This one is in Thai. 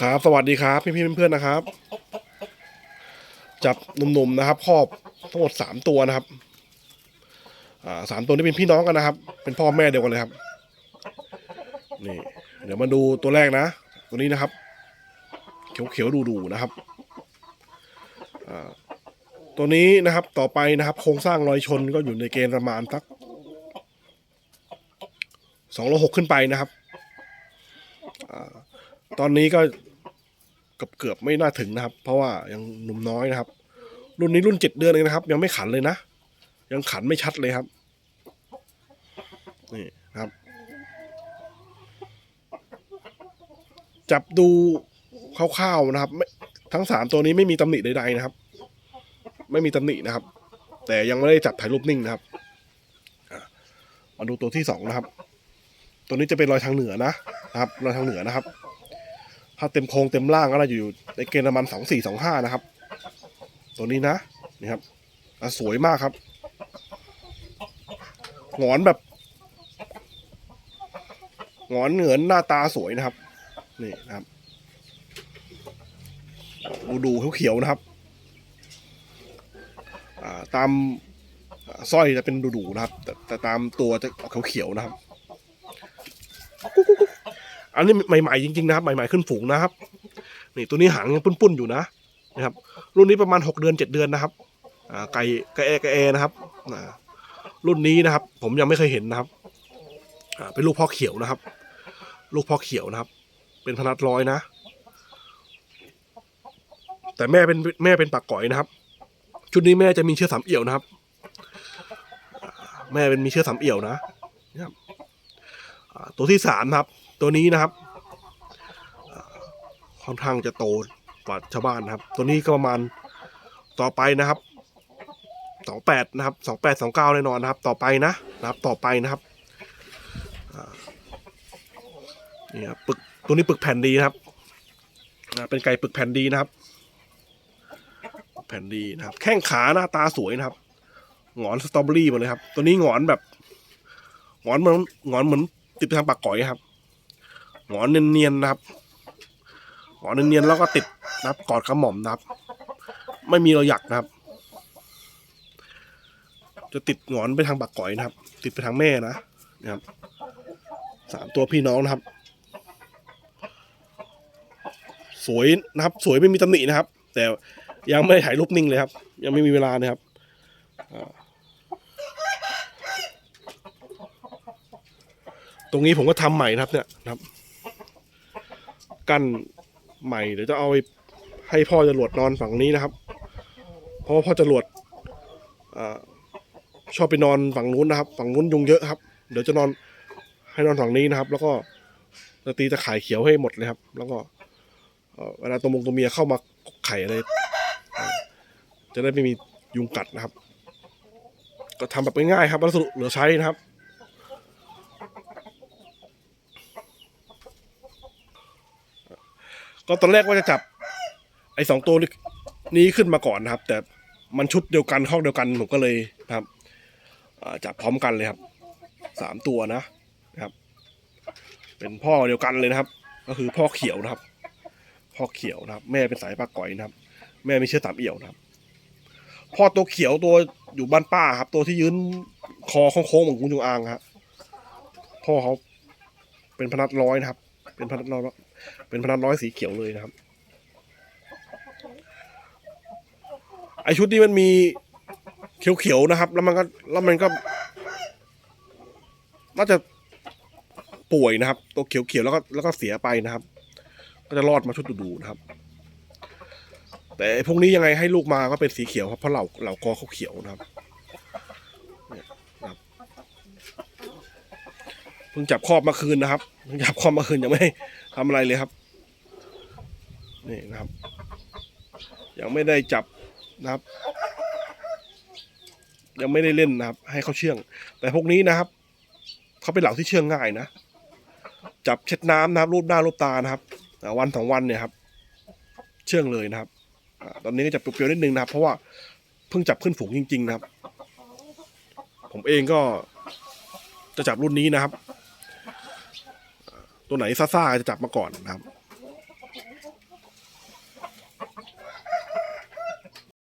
ครับ สวัสดีครับพี่พี่ๆเพื่อนๆนะครับ จับหนุ่มๆนะครับครอบทั้งหมดสามตัวนะครับ อ่าสามตัวนี้เป็นพี่น้องกันนะครับ เป็นพ่อแม่เดียวกันเลยครับ นี่ เดี๋ยวมาดูตัวแรกนะ ตัวนี้นะครับ เขียวๆดูๆนะครับ อ่าตัวนี้นะครับต่อไปนะครับ โครงสร้างรอยชนก็อยู่ในเกณฑ์ประมาณสักสองโลหกขึ้นไปนะครับอตอนนี้ก็ กือบเกือบไม่น่าถึงนะครับ เพราะว่ายังหนุ่มน้อยนะครับ รุ่นนี้รุ่นเจ็ดเดือนเองนะครับ ยังไม่ขันเลยนะ ยังขันไม่ชัดเลยครับ นี่นครับ จับดูคร่าวๆนะครับ ทั้งสามตัวนี้ไม่มีตำหนิใดๆนะครับ ไม่มีตำหนินะครับ แต่ยังไม่ได้จับถ่ายรูปนิ่งนะครับมาดูตัวที่สองนะครับ ตัวนี้จะเป็นรอยทางเหนือนะ นะครับ รอยทางเหนือนะครับ ถ้าเต็มโครงเต็มร่างก็น่าจะอยู่ในเกณฑ์ประมาณสองสี่สองห้านะครับ ตัวนี้นะนี่ครับสวยมากครับหงอนแบบหงอนเหงือนหน้าตาสวยนะครับ นี่นะครับ ดูดูเขียวๆนะครับาตามสร้อยจะเป็นดูๆนะครับ แต่แต่ตามตัวจะออกเขียวๆนะครับ อันนี้ใหม่ๆจริงๆนะครับ ใหม่ๆขึ้นฝูงนะครับ นี่ตัวนี้หางยังปุ้นๆอยู่นะนะครับ รุ่นนี้ประมาณหกเดือนเจ็ดเดือนนะครับ อ่าไก่ไก่แอไก่แอนะครับอ่ารุ่นนี้นะครับ ผมยังไม่เคยเห็นนะครับ อ่าเป็นลูกพ่อเขียวนะครับ ลูกพ่อเขียวนะครับ เป็นพนัดร้อยนะ แต่แม่เป็นแม่เป็นปากก๋อยนะครับ ชุดนี้แม่จะมีเชื้อสามเอี่ยวนะครับ แม่เป็นมีเชื้อสามเอี่ยวนะนะครับ ตัวที่สามครับ ตัวนี้นะครับอ่าค่อนข้างจะโตกว่าชาวบ้านนะครับ ตัวนี้ก็ประมาณต่อไปนะครับสองแปดนะครับสองแปดสองเก้าแน่นอนนะครับ ต่อไปนะนะครับ ต่อไปนะครับนี่ครับปึกตัวนี้ปึกแผ่นดีนะครับเป็นไก่ปึกแผ่นดีนะครับ แผ่นดีนะครับ แข้งขาหน้าตาสวยนะครับ หงอนสตรอเบอรี่หมดเลยครับ ตัวนี้หงอนแบบ หงอนเหมือนหงอนเหมือน ติดไปทางปากก๋อยครับหงอนเนียนๆนะครับหงอนเนียนๆแล้วก็ติดนะครับกอดกระหม่อมนะครับ ไม่มีเราหยักนะครับ จะติดหงอนไปทางปากก๋อยนะครับ ติดไปทางแม่นะนะครับสามตัวพี่น้องนะครับ สวยนะครับ สวยไม่มีตำหนินะครับ แต่ยังไม่ถ่ายรูปนิ่งเลยครับ ยังไม่มีเวลานะครับอ่า ตรงนี้ผมก็ทำใหม่นะครับ เนี่ยนะครับกั้นใหม่เดี๋ยวจะเอาไปให้พ่อจรวดนอนฝั่งนี้นะครับ เพราะว่าพ่อจรวดอชอบไปนอนฝั่งนู้นนะครับ ฝั่งนู้นยุงเยอะครับ เดี๋ยวจะนอนให้นอนฝั่งนี้นะครับ แล้วก็จะตีตะข่ายเขียวให้หมดเลยครับ แล้วก็เวลาตัวมงตัวเมียเข้ามาไข่อะไรจะได้ไม่มียุงกัดนะครับ ก็ทำแบบง่ายๆครับวัสดุเหลือใช้นะครับ ก็ตอนแรกว่าจะจับ ไอ้สองตัวนี้ขึ้นมาก่อนนะครับ แต่มันชุดเดียวกันข้องเดียวกันผมก็เลยครับจับพร้อมกันเลยครับสามตัวนะนะครับ เป็นพ่อเดียวกันเลยนะครับ ก็คือพ่อเขียวนะครับ พ่อเขียวนะครับ แม่เป็นสายปลาก๋อยนะครับ แม่ไม่เชื่อสามเอี่ยวนะครับ พ่อตัวเขียวตัวอยู่บ้านป้าครับ ตัวที่ยืนคอโค้งๆเหมือนกุญจงอางครับพ่อเขาเป็นพนัดร้อยนะครับ เป็นพนัดร้อยเป็นพนัดร้อยสีเขียวเลยนะครับ ไอชุดนี้มันมีเขียวๆนะครับ แล้วมันก็แล้วมันก็ น่าจะป่วยนะครับ ตัวเขียวๆแล้วก็แล้วก็เสียไปนะครับ ก็จะรอดมาชุดดูๆนะครับ แต่พวกนี้ยังไงให้ลูกมาก็เป็นสีเขียวครับเพราะเหล่าเหล่ากอเขาเขียวนะครับเนี่ยนะครับเพิ่งจับครอบมาคืนนะครับเพิ่งจับครอบมาคืนยังไม่ทำอะไรเลยครับ นี่นะครับ ยังไม่ได้จับนะครับ ยังไม่ได้เล่นนะครับ ให้เขาเชื่อง แต่พวกนี้นะครับ เขาเป็นเหล่าที่เชื่องง่ายนะ จับเช็ดน้ำนะครับรูปหน้ารูปตานะครับวันสองวันเนี่ยครับ เชื่องเลยนะครับตอนนี้ก็จะเปรี้ยวๆนิดนึงนะครับ เพราะว่าเพิ่งจับขึ้นฝูงจริง ๆ นะครับ ผมเองก็จะจับรุ่นนี้นะครับ ตัวไหนซ่าๆจะจับมาก่อนนะครับ